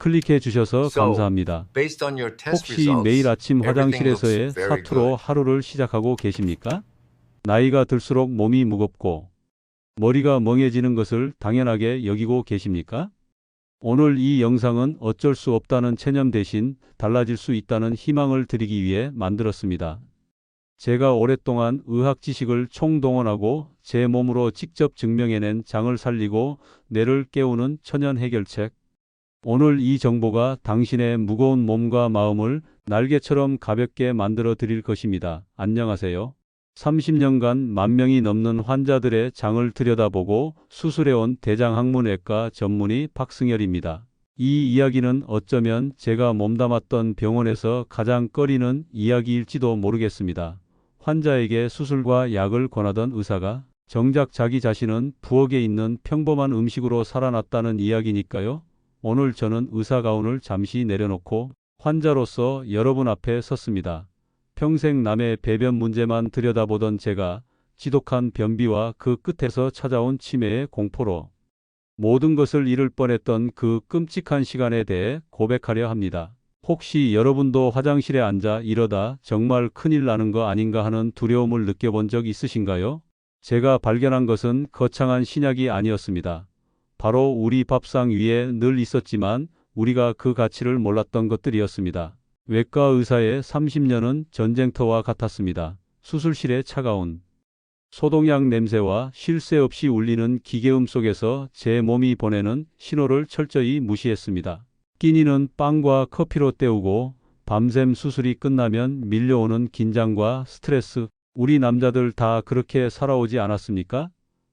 클릭해 주셔서 감사합니다. 혹시 매일 아침 화장실에서의 사투로. 하루를 시작하고 계십니까? 나이가 들수록 몸이 무겁고 머리가 멍해지는 것을 당연하게 여기고 계십니까? 오늘 이 영상은 어쩔 수 없다는 체념 대신 달라질 수 있다는 희망을 드리기 위해 만들었습니다. 제가 오랫동안 의학 지식을 총동원하고 제 몸으로 직접 증명해낸 장을 살리고 뇌를 깨우는 천연 해결책. 오늘 이 정보가 당신의 무거운 몸과 마음을 날개처럼 가볍게 만들어 드릴 것입니다. 안녕하세요. 30년간 만 명이 넘는 환자들의 장을 들여다보고 수술해온 대장학문외과 전문의 박승열입니다. 이 이야기는 어쩌면 제가 몸담았던 병원에서 가장 꺼리는 이야기일지도 모르겠습니다. 환자에게 수술과 약을 권하던 의사가 정작 자기 자신은 부엌에 있는 평범한 음식으로 살아났다는 이야기니까요. 오늘 저는 의사 가운을 잠시 내려놓고 환자로서 여러분 앞에 섰습니다. 평생 남의 배변 문제만 들여다보던 제가 지독한 변비와 그 끝에서 찾아온 치매의 공포로 모든 것을 잃을 뻔했던 그 끔찍한 시간에 대해 고백하려 합니다. 혹시 여러분도 화장실에 앉아 이러다 정말 큰일 나는 거 아닌가 하는 두려움을 느껴본 적 있으신가요? 제가 발견한 것은 거창한 신약이 아니었습니다. 바로 우리 밥상 위에 늘 있었지만 우리가 그 가치를 몰랐던 것들이었습니다. 외과 의사의 30년은 전쟁터와 같았습니다. 수술실의 차가운 소독약 냄새와 쉴 새 없이 울리는 기계음 속에서 제 몸이 보내는 신호를 철저히 무시했습니다. 끼니는 빵과 커피로 때우고 밤샘 수술이 끝나면 밀려오는 긴장과 스트레스. 우리 남자들 다 그렇게 살아오지 않았습니까?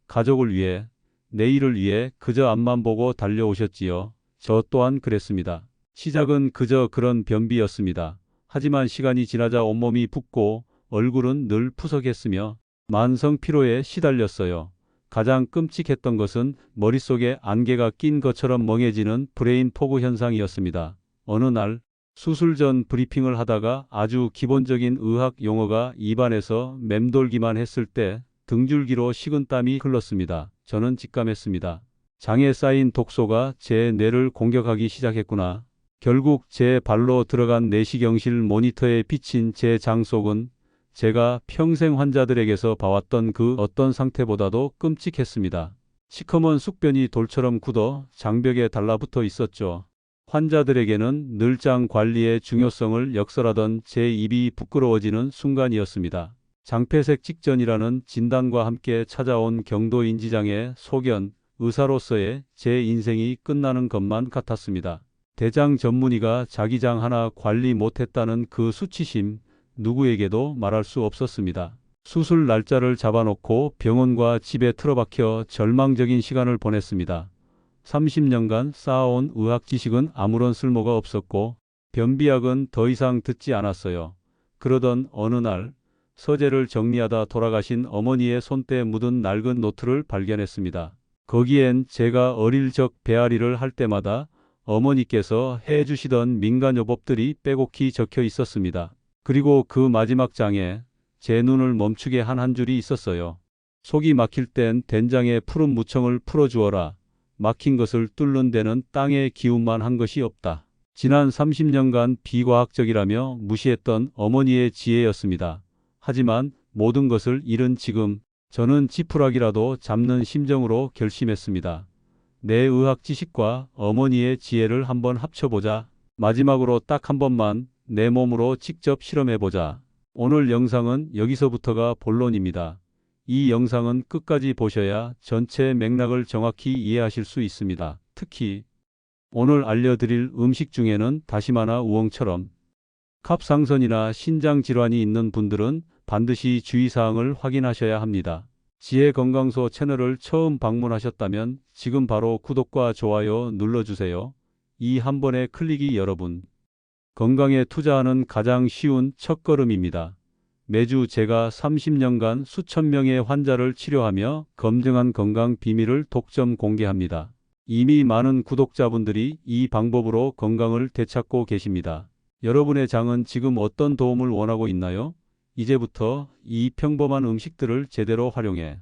가족을 위해, 내일을 위해 그저 앞만 보고 달려오셨지요. 저 또한 그랬습니다. 시작은 그저 그런 변비였습니다. 하지만 시간이 지나자 온몸이 붓고 얼굴은 늘 푸석했으며 만성 피로에 시달렸어요. 가장 끔찍했던 것은 머릿속에 안개가 낀 것처럼 멍해지는 브레인 포구 현상이었습니다. 어느 날 수술 전 브리핑을 하다가 아주 기본적인 의학 용어가 입안에서 맴돌기만 했을 때 등줄기로 식은땀이 흘렀습니다. 저는 직감했습니다. 장에 쌓인 독소가 제 뇌를 공격하기 시작했구나. 결국 제 발로 들어간 내시경실 모니터에 비친 제 장 속은 제가 평생 환자들에게서 봐왔던 그 어떤 상태보다도 끔찍했습니다. 시커먼 숙변이 돌처럼 굳어 장벽에 달라붙어 있었죠. 환자들에게는 늘장 관리의 중요성을 역설하던 제 입이 부끄러워지는 순간이었습니다. 장폐색 직전이라는 진단과 함께 찾아온 경도인지장의 소견, 의사로서의 제 인생이 끝나는 것만 같았습니다. 대장 전문의가 자기 장 하나 관리 못했다는 그 수치심, 누구에게도 말할 수 없었습니다. 수술 날짜를 잡아놓고 병원과 집에 틀어박혀 절망적인 시간을 보냈습니다. 30년간 쌓아온 의학 지식은 아무런 쓸모가 없었고 변비약은 더 이상 듣지 않았어요. 그러던 어느 날 서재를 정리하다 돌아가신 어머니의 손때 묻은 낡은 노트를 발견했습니다. 거기엔 제가 어릴 적 배앓이를 할 때마다 어머니께서 해주시던 민간요법들이 빼곡히 적혀 있었습니다. 그리고 그 마지막 장에 제 눈을 멈추게 한 한 줄이 있었어요. 속이 막힐 땐 된장에 푸른 무청을 풀어주어라. 막힌 것을 뚫는 데는 땅의 기운만 한 것이 없다. 지난 30년간 비과학적이라며 무시했던 어머니의 지혜였습니다. 하지만 모든 것을 잃은 지금 저는 지푸라기라도 잡는 심정으로 결심했습니다. 내 의학 지식과 어머니의 지혜를 한번 합쳐보자. 마지막으로 딱 한 번만 내 몸으로 직접 실험해보자. 오늘 영상은 여기서부터가 본론입니다. 이 영상은 끝까지 보셔야 전체 맥락을 정확히 이해하실 수 있습니다. 특히 오늘 알려드릴 음식 중에는 다시마나 우엉처럼 갑상선이나 신장 질환이 있는 분들은 반드시 주의사항을 확인하셔야 합니다. 지혜 건강소 채널을 처음 방문하셨다면 지금 바로 구독과 좋아요 눌러주세요. 이 한 번의 클릭이 여러분 건강에 투자하는 가장 쉬운 첫걸음입니다. 매주 제가 30년간 수천 명의 환자를 치료하며 검증한 건강 비밀을 독점 공개합니다. 이미 많은 구독자분들이 이 방법으로 건강을 되찾고 계십니다. 여러분의 장은 지금 어떤 도움을 원하고 있나요? 이제부터 이 평범한 음식들을 제대로 활용해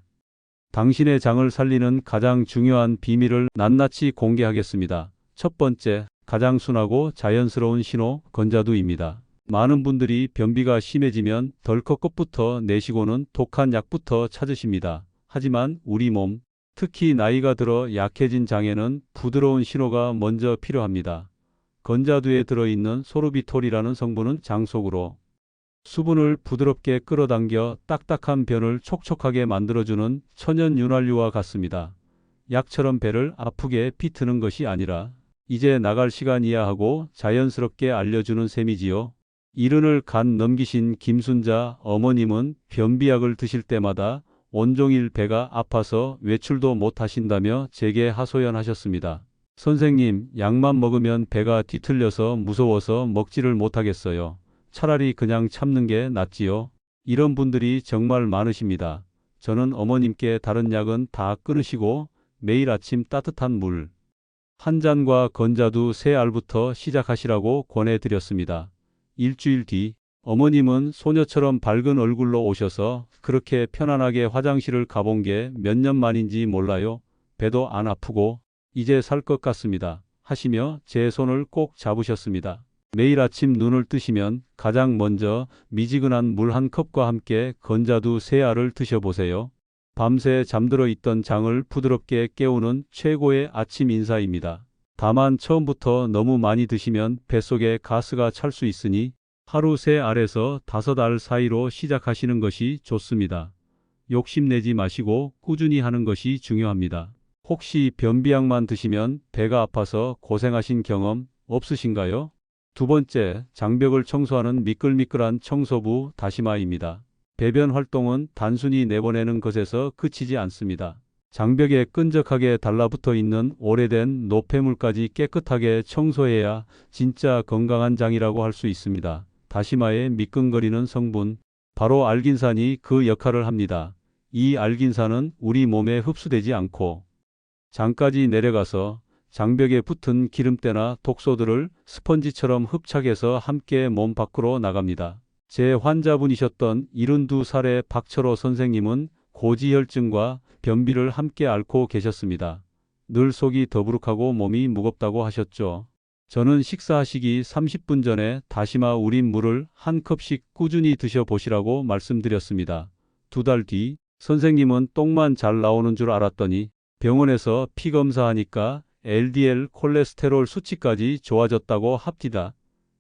당신의 장을 살리는 가장 중요한 비밀을 낱낱이 공개하겠습니다. 첫 번째, 가장 순하고 자연스러운 신호 건자두입니다. 많은 분들이 변비가 심해지면 덜컥 것부터 내시고는 독한 약부터 찾으십니다. 하지만 우리 몸, 특히 나이가 들어 약해진 장에는 부드러운 신호가 먼저 필요합니다. 건자두에 들어있는 소르비톨이라는 성분은 장 속으로 수분을 부드럽게 끌어당겨 딱딱한 변을 촉촉하게 만들어주는 천연 윤활유와 같습니다. 약처럼 배를 아프게 비트는 것이 아니라 이제 나갈 시간이야 하고 자연스럽게 알려주는 셈이지요. 이른을 간 넘기신 김순자 어머님은 변비약을 드실 때마다 온종일 배가 아파서 외출도 못 하신다며 제게 하소연하셨습니다. 선생님, 약만 먹으면 배가 뒤틀려서 무서워서 먹지를 못하겠어요. 차라리 그냥 참는 게 낫지요. 이런 분들이 정말 많으십니다. 저는 어머님께 다른 약은 다 끊으시고 매일 아침 따뜻한 물 한 잔과 건자두 세 알부터 시작하시라고 권해드렸습니다. 일주일 뒤 어머님은 소녀처럼 밝은 얼굴로 오셔서 그렇게 편안하게 화장실을 가본 게 몇 년 만인지 몰라요. 배도 안 아프고 이제 살 것 같습니다. 하시며 제 손을 꼭 잡으셨습니다. 매일 아침 눈을 뜨시면 가장 먼저 미지근한 물 한 컵과 함께 건자두 세 알을 드셔보세요. 밤새 잠들어 있던 장을 부드럽게 깨우는 최고의 아침 인사입니다. 다만 처음부터 너무 많이 드시면 뱃속에 가스가 찰 수 있으니 하루 세 알에서 다섯 알 사이로 시작하시는 것이 좋습니다. 욕심내지 마시고 꾸준히 하는 것이 중요합니다. 혹시 변비약만 드시면 배가 아파서 고생하신 경험 없으신가요? 두 번째, 장벽을 청소하는 미끌미끌한 청소부 다시마입니다. 배변 활동은 단순히 내보내는 것에서 그치지 않습니다. 장벽에 끈적하게 달라붙어 있는 오래된 노폐물까지 깨끗하게 청소해야 진짜 건강한 장이라고 할 수 있습니다. 다시마의 미끈거리는 성분, 바로 알긴산이 그 역할을 합니다. 이 알긴산은 우리 몸에 흡수되지 않고 장까지 내려가서 장벽에 붙은 기름때나 독소들을 스펀지처럼 흡착해서 함께 몸 밖으로 나갑니다. 제 환자분이셨던 72살의 박철호 선생님은 고지혈증과 변비를 함께 앓고 계셨습니다. 늘 속이 더부룩하고 몸이 무겁다고 하셨죠. 저는 식사하시기 30분 전에 다시마 우린 물을 한 컵씩 꾸준히 드셔보시라고 말씀드렸습니다. 두 달 뒤 선생님은 똥만 잘 나오는 줄 알았더니 병원에서 피 검사하니까 LDL 콜레스테롤 수치까지 좋아졌다고 합디다.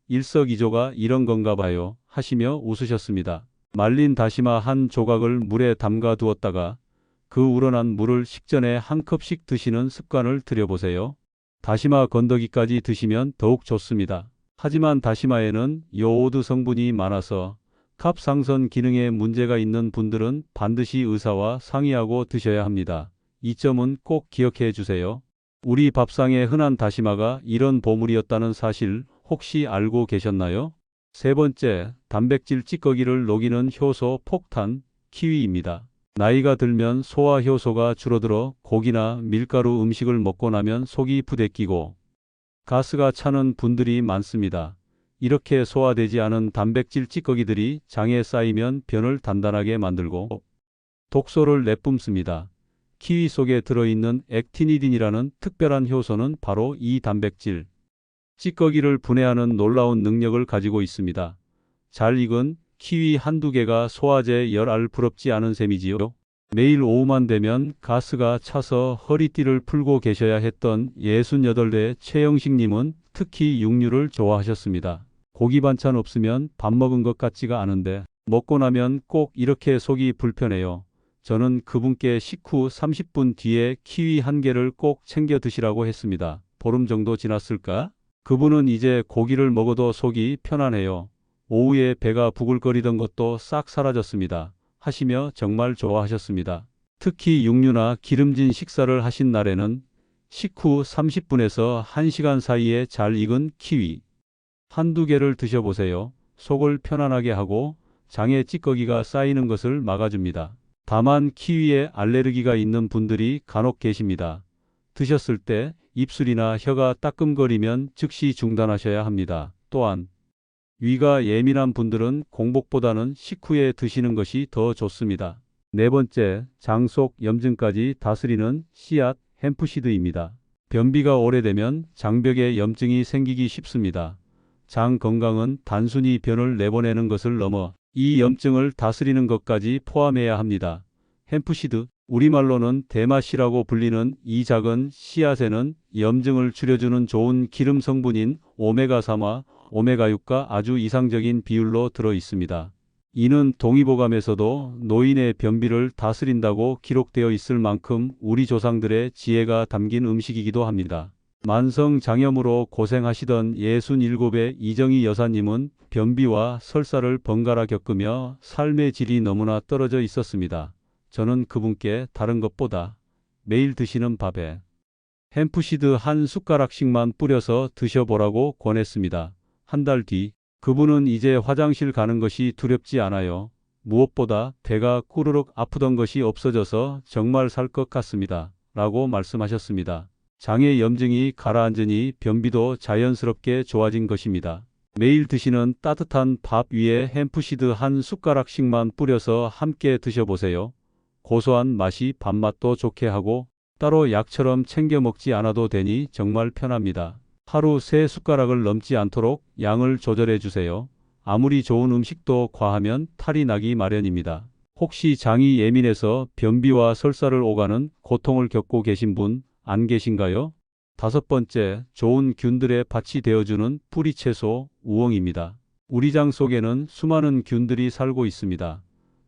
일석이조가 이런 건가 봐요. 하시며 웃으셨습니다. 말린 다시마 한 조각을 물에 담가 두었다가 그 우러난 물을 식전에 한 컵씩 드시는 습관을 들여보세요. 다시마 건더기까지 드시면 더욱 좋습니다. 하지만 다시마에는 요오드 성분이 많아서 갑상선 기능에 문제가 있는 분들은 반드시 의사와 상의하고 드셔야 합니다. 이 점은 꼭 기억해 주세요. 우리 밥상에 흔한 다시마가 이런 보물이었다는 사실 혹시 알고 계셨나요? 세 번째, 단백질 찌꺼기를 녹이는 효소 폭탄, 키위입니다. 나이가 들면 소화 효소가 줄어들어 고기나 밀가루 음식을 먹고 나면 속이 부대끼고 가스가 차는 분들이 많습니다. 이렇게 소화되지 않은 단백질 찌꺼기들이 장에 쌓이면 변을 단단하게 만들고 독소를 내뿜습니다. 키위 속에 들어있는 액티니딘이라는 특별한 효소는 바로 이 단백질, 찌꺼기를 분해하는 놀라운 능력을 가지고 있습니다. 잘 익은 키위 한두 개가 소화제 열알 부럽지 않은 셈이지요. 매일 오후만 되면 가스가 차서 허리띠를 풀고 계셔야 했던 68대 최영식님은 특히 육류를 좋아하셨습니다. 고기 반찬 없으면 밥 먹은 것 같지가 않은데 먹고 나면 꼭 이렇게 속이 불편해요. 저는 그분께 식후 30분 뒤에 키위 한 개를 꼭 챙겨 드시라고 했습니다. 보름 정도 지났을까? 그분은 이제 고기를 먹어도 속이 편안해요. 오후에 배가 부글거리던 것도 싹 사라졌습니다. 하시며 정말 좋아하셨습니다. 특히 육류나 기름진 식사를 하신 날에는 식후 30분에서 1시간 사이에 잘 익은 키위 한두 개를 드셔보세요. 속을 편안하게 하고 장에 찌꺼기가 쌓이는 것을 막아줍니다. 다만 키위에 알레르기가 있는 분들이 간혹 계십니다. 드셨을 때 입술이나 혀가 따끔거리면 즉시 중단하셔야 합니다. 또한 위가 예민한 분들은 공복보다는 식후에 드시는 것이 더 좋습니다. 네 번째, 장 속 염증까지 다스리는 씨앗 햄프시드입니다. 변비가 오래되면 장벽에 염증이 생기기 쉽습니다. 장 건강은 단순히 변을 내보내는 것을 넘어 이 염증을 다스리는 것까지 포함해야 합니다. 햄프시드, 우리말로는 대마씨라고 불리는 이 작은 씨앗에는 염증을 줄여주는 좋은 기름 성분인 오메가3와 오메가6가 아주 이상적인 비율로 들어 있습니다. 이는 동의보감에서도 노인의 변비를 다스린다고 기록되어 있을 만큼 우리 조상들의 지혜가 담긴 음식이기도 합니다. 만성 장염으로 고생하시던 67의 이정희 여사님은 변비와 설사를 번갈아 겪으며 삶의 질이 너무나 떨어져 있었습니다. 저는 그분께 다른 것보다 매일 드시는 밥에 햄프시드 한 숟가락씩만 뿌려서 드셔보라고 권했습니다. 한 달 뒤, 그분은 이제 화장실 가는 것이 두렵지 않아요. 무엇보다 배가 꾸르륵 아프던 것이 없어져서 정말 살 것 같습니다. 라고 말씀하셨습니다. 장의 염증이 가라앉으니 변비도 자연스럽게 좋아진 것입니다. 매일 드시는 따뜻한 밥 위에 햄프시드 한 숟가락씩만 뿌려서 함께 드셔보세요. 고소한 맛이 밥맛도 좋게 하고 따로 약처럼 챙겨 먹지 않아도 되니 정말 편합니다. 하루 세 숟가락을 넘지 않도록 양을 조절해 주세요. 아무리 좋은 음식도 과하면 탈이 나기 마련입니다. 혹시 장이 예민해서 변비와 설사를 오가는 고통을 겪고 계신 분 안 계신가요? 다섯 번째, 좋은 균들의 밭이 되어주는 뿌리채소 우엉입니다. 우리 장 속에는 수많은 균들이 살고 있습니다.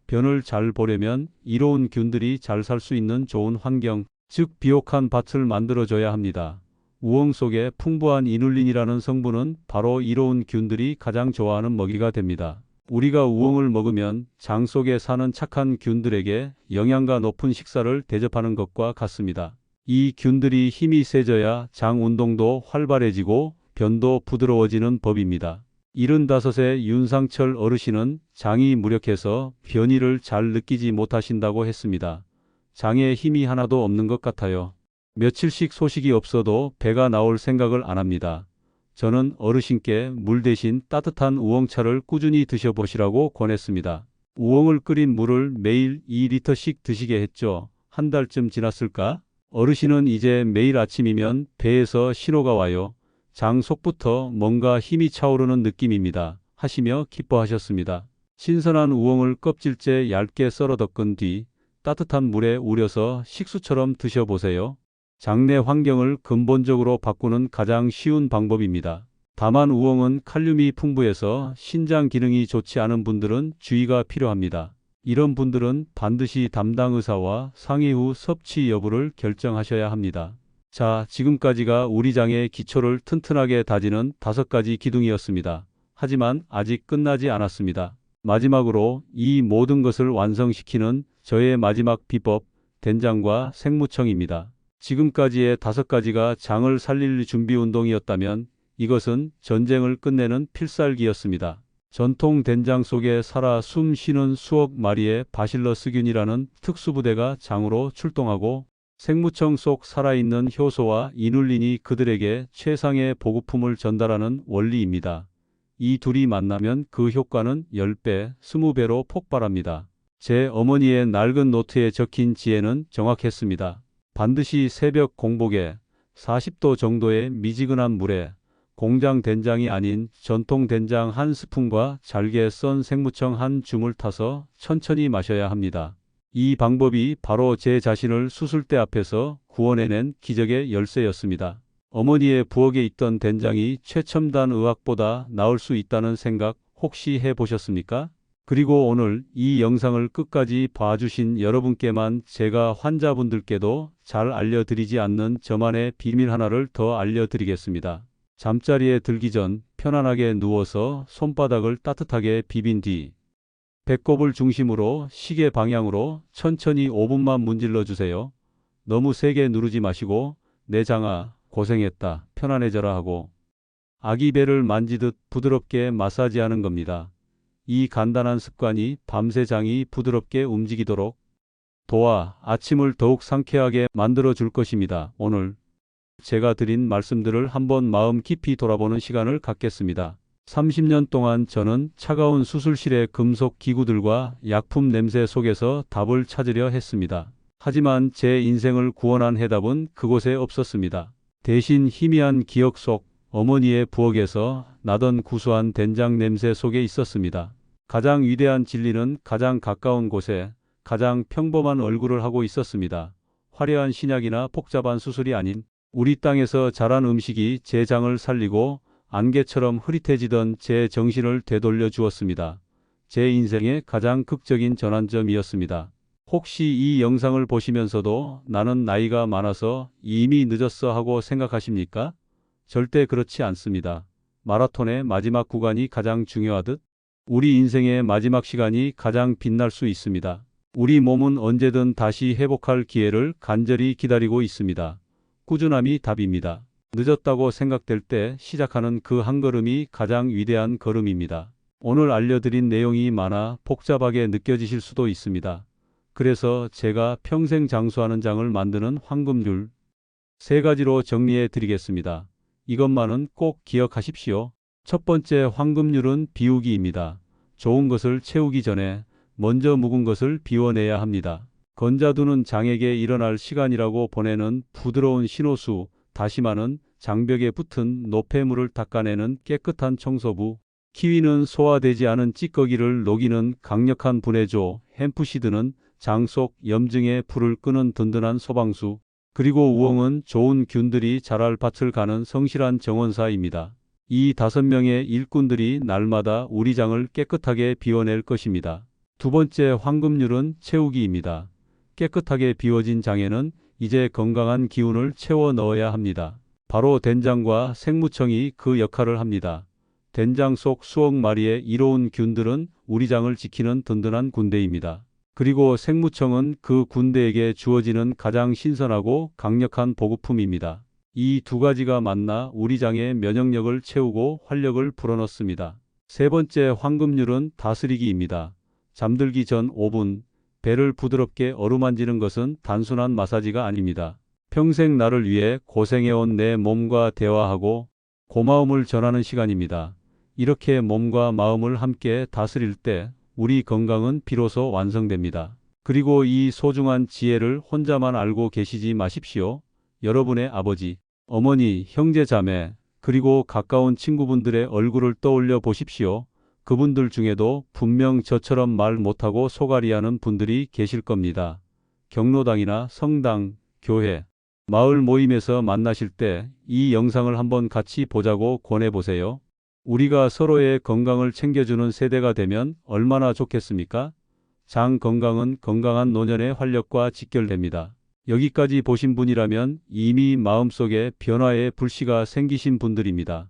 변을 잘 보려면 이로운 균들이 잘 살 수 있는 좋은 환경, 즉 비옥한 밭을 만들어줘야 합니다. 우엉 속에 풍부한 이눌린이라는 성분은 바로 이로운 균들이 가장 좋아하는 먹이가 됩니다. 우리가 우엉을 먹으면 장 속에 사는 착한 균들에게 영양가 높은 식사를 대접하는 것과 같습니다. 이 균들이 힘이 세져야 장 운동도 활발해지고 변도 부드러워지는 법입니다. 75세 윤상철 어르신은 장이 무력해서 변이를 잘 느끼지 못하신다고 했습니다. 장에 힘이 하나도 없는 것 같아요. 며칠씩 소식이 없어도 배가 나올 생각을 안 합니다. 저는 어르신께 물 대신 따뜻한 우엉차를 꾸준히 드셔보시라고 권했습니다. 우엉을 끓인 물을 매일 2리터씩 드시게 했죠. 한 달쯤 지났을까? 어르신은 이제 매일 아침이면 배에서 신호가 와요. 장 속부터 뭔가 힘이 차오르는 느낌입니다. 하시며 기뻐하셨습니다. 신선한 우엉을 껍질째 얇게 썰어 덮은 뒤 따뜻한 물에 우려서 식수처럼 드셔보세요. 장내 환경을 근본적으로 바꾸는 가장 쉬운 방법입니다. 다만 우엉은 칼륨이 풍부해서 신장 기능이 좋지 않은 분들은 주의가 필요합니다. 이런 분들은 반드시 담당 의사와 상의 후 섭취 여부를 결정하셔야 합니다. 자, 지금까지가 우리 장의 기초를 튼튼하게 다지는 다섯 가지 기둥이었습니다. 하지만 아직 끝나지 않았습니다. 마지막으로 이 모든 것을 완성시키는 저의 마지막 비법, 된장과 생무청입니다. 지금까지의 다섯 가지가 장을 살릴 준비 운동이었다면 이것은 전쟁을 끝내는 필살기였습니다. 전통 된장 속에 살아 숨 쉬는 수억 마리의 바실러스균이라는 특수부대가 장으로 출동하고 생무청 속 살아있는 효소와 이눌린이 그들에게 최상의 보급품을 전달하는 원리입니다. 이 둘이 만나면 그 효과는 10배, 20배로 폭발합니다. 제 어머니의 낡은 노트에 적힌 지혜는 정확했습니다. 반드시 새벽 공복에 40도 정도의 미지근한 물에 공장 된장이 아닌 전통 된장 한 스푼과 잘게 썬 생무청 한 줌을 타서 천천히 마셔야 합니다. 이 방법이 바로 제 자신을 수술대 앞에서 구원해낸 기적의 열쇠였습니다. 어머니의 부엌에 있던 된장이 최첨단 의학보다 나을 수 있다는 생각 혹시 해보셨습니까? 그리고 오늘 이 영상을 끝까지 봐주신 여러분께만 제가 환자분들께도 잘 알려드리지 않는 저만의 비밀 하나를 더 알려드리겠습니다. 잠자리에 들기 전 편안하게 누워서 손바닥을 따뜻하게 비빈 뒤 배꼽을 중심으로 시계 방향으로 천천히 5분만 문질러 주세요. 너무 세게 누르지 마시고 내 장아 고생했다 편안해져라 하고 아기 배를 만지듯 부드럽게 마사지하는 겁니다. 이 간단한 습관이 밤새 장이 부드럽게 움직이도록 도와 아침을 더욱 상쾌하게 만들어 줄 것입니다. 오늘 제가 드린 말씀들을 한번 마음 깊이 돌아보는 시간을 갖겠습니다. 30년 동안 저는 차가운 수술실의 금속 기구들과 약품 냄새 속에서 답을 찾으려 했습니다. 하지만 제 인생을 구원한 해답은 그곳에 없었습니다. 대신 희미한 기억 속 어머니의 부엌에서 나던 구수한 된장 냄새 속에 있었습니다. 가장 위대한 진리는 가장 가까운 곳에 가장 평범한 얼굴을 하고 있었습니다. 화려한 신약이나 복잡한 수술이 아닌 우리 땅에서 자란 음식이 제 장을 살리고 안개처럼 흐릿해지던 제 정신을 되돌려 주었습니다. 제 인생의 가장 극적인 전환점이었습니다. 혹시 이 영상을 보시면서도 나는 나이가 많아서 이미 늦었어 하고 생각하십니까? 절대 그렇지 않습니다. 마라톤의 마지막 구간이 가장 중요하듯 우리 인생의 마지막 시간이 가장 빛날 수 있습니다. 우리 몸은 언제든 다시 회복할 기회를 간절히 기다리고 있습니다. 꾸준함이 답입니다. 늦었다고 생각될 때 시작하는 그 한 걸음이 가장 위대한 걸음입니다. 오늘 알려드린 내용이 많아 복잡하게 느껴지실 수도 있습니다. 그래서 제가 평생 장수하는 장을 만드는 황금률 세 가지로 정리해 드리겠습니다. 이것만은 꼭 기억하십시오. 첫 번째 황금률은 비우기입니다. 좋은 것을 채우기 전에 먼저 묵은 것을 비워내야 합니다. 건자두는 장에게 일어날 시간이라고 보내는 부드러운 신호수, 다시 마는 장벽에 붙은 노폐물을 닦아내는 깨끗한 청소부, 키위는 소화되지 않은 찌꺼기를 녹이는 강력한 분해조, 햄프시드는 장 속 염증의 불을 끄는 든든한 소방수, 그리고 우엉은 좋은 균들이 자랄 밭을 가는 성실한 정원사입니다. 이 다섯 명의 일꾼들이 날마다 우리 장을 깨끗하게 비워낼 것입니다. 두 번째 황금률은 채우기입니다. 깨끗하게 비워진 장에는 이제 건강한 기운을 채워 넣어야 합니다. 바로 된장과 생무청이 그 역할을 합니다. 된장 속 수억 마리의 이로운 균들은 우리 장을 지키는 든든한 군대입니다. 그리고 생무청은 그 군대에게 주어지는 가장 신선하고 강력한 보급품입니다. 이 두 가지가 만나 우리 장의 면역력을 채우고 활력을 불어넣습니다. 세 번째 황금률은 다스리기입니다. 잠들기 전 5분 배를 부드럽게 어루만지는 것은 단순한 마사지가 아닙니다. 평생 나를 위해 고생해온 내 몸과 대화하고 고마움을 전하는 시간입니다. 이렇게 몸과 마음을 함께 다스릴 때 우리 건강은 비로소 완성됩니다. 그리고 이 소중한 지혜를 혼자만 알고 계시지 마십시오. 여러분의 아버지, 어머니, 형제 자매, 그리고 가까운 친구분들의 얼굴을 떠올려 보십시오. 그분들 중에도 분명 저처럼 말 못하고 소갈이하는 분들이 계실 겁니다. 경로당이나 성당, 교회, 마을 모임에서 만나실 때 이 영상을 한번 같이 보자고 권해보세요. 우리가 서로의 건강을 챙겨주는 세대가 되면 얼마나 좋겠습니까? 장 건강은 건강한 노년의 활력과 직결됩니다. 여기까지 보신 분이라면 이미 마음속에 변화의 불씨가 생기신 분들입니다.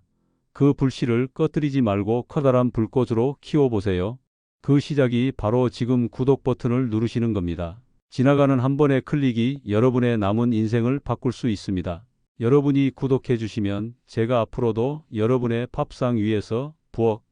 그 불씨를 꺼뜨리지 말고 커다란 불꽃으로 키워보세요. 그 시작이 바로 지금 구독 버튼을 누르시는 겁니다. 지나가는 한 번의 클릭이 여러분의 남은 인생을 바꿀 수 있습니다. 여러분이 구독해 주시면 제가 앞으로도 여러분의 밥상 위에서 부엌,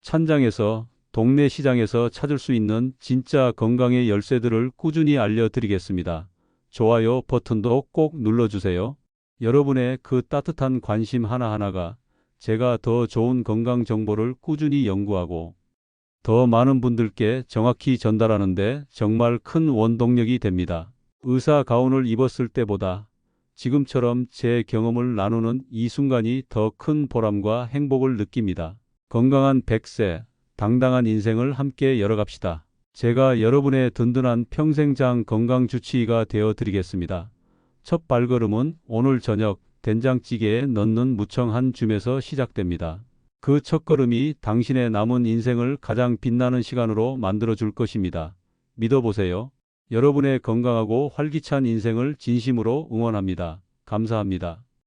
찬장에서 동네 시장에서 찾을 수 있는 진짜 건강의 열쇠들을 꾸준히 알려드리겠습니다. 좋아요 버튼도 꼭 눌러주세요. 여러분의 그 따뜻한 관심 하나하나가 제가 더 좋은 건강 정보를 꾸준히 연구하고 더 많은 분들께 정확히 전달하는데 정말 큰 원동력이 됩니다. 의사 가운을 입었을 때보다 지금처럼 제 경험을 나누는 이 순간이 더 큰 보람과 행복을 느낍니다. 건강한 100세, 당당한 인생을 함께 열어갑시다. 제가 여러분의 든든한 평생장 건강 주치의가 되어 드리겠습니다. 첫 발걸음은 오늘 저녁 된장찌개에 넣는 무청 한 줌에서 시작됩니다. 그 첫걸음이 당신의 남은 인생을 가장 빛나는 시간으로 만들어 줄 것입니다. 믿어보세요. 여러분의 건강하고 활기찬 인생을 진심으로 응원합니다. 감사합니다.